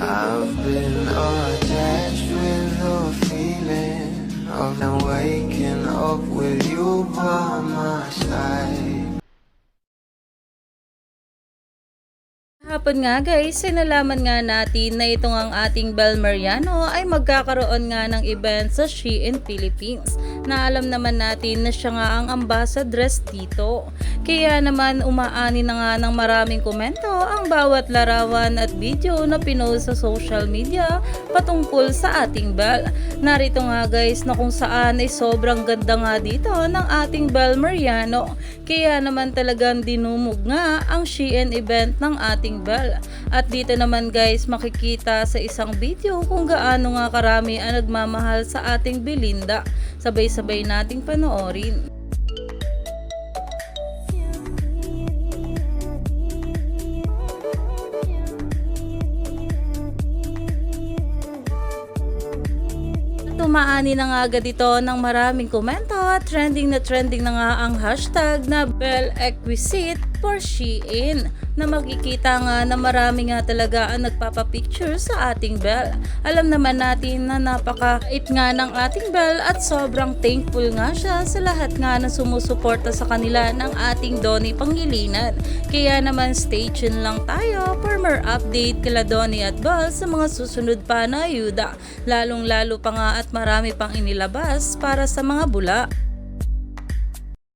I've been attached with the feeling of now waking up with you by my side. Hapon nga guys, sinalaman nga natin na itong ang ating Bel Mariano ay magkakaroon nga ng event sa Shein Philippines na alam naman natin na siya nga ang ambassadress dito. Kaya naman umaani na nga ng maraming komento ang bawat larawan at video na pinost sa social media patungkol sa ating Bel. Narito nga guys na kung saan ay sobrang ganda nga dito ng ating Bel Mariano. Kaya naman talagang dinumog nga ang Shein event ng ating Bel. At dito naman guys makikita sa isang video kung gaano nga karami ang nagmamahal sa ating Belinda. Sabay-sabay nating panoorin. Tumaani na nga agad ito ng maraming komento at trending na trending na nga ang hashtag na Bell Exquisite for Shein na makikita nga na marami nga talaga ang nagpapapicture sa ating Bell. Alam naman natin na napaka-it nga ng ating Bell at sobrang thankful nga siya sa lahat nga na sumusuporta sa kanila ng ating Donnie Pangilinan. Kaya naman stay tuned lang tayo for more update kila Donnie at Bell sa mga susunod pa na ayuda. Lalong lalo pa nga at marami pang inilabas para sa mga bula.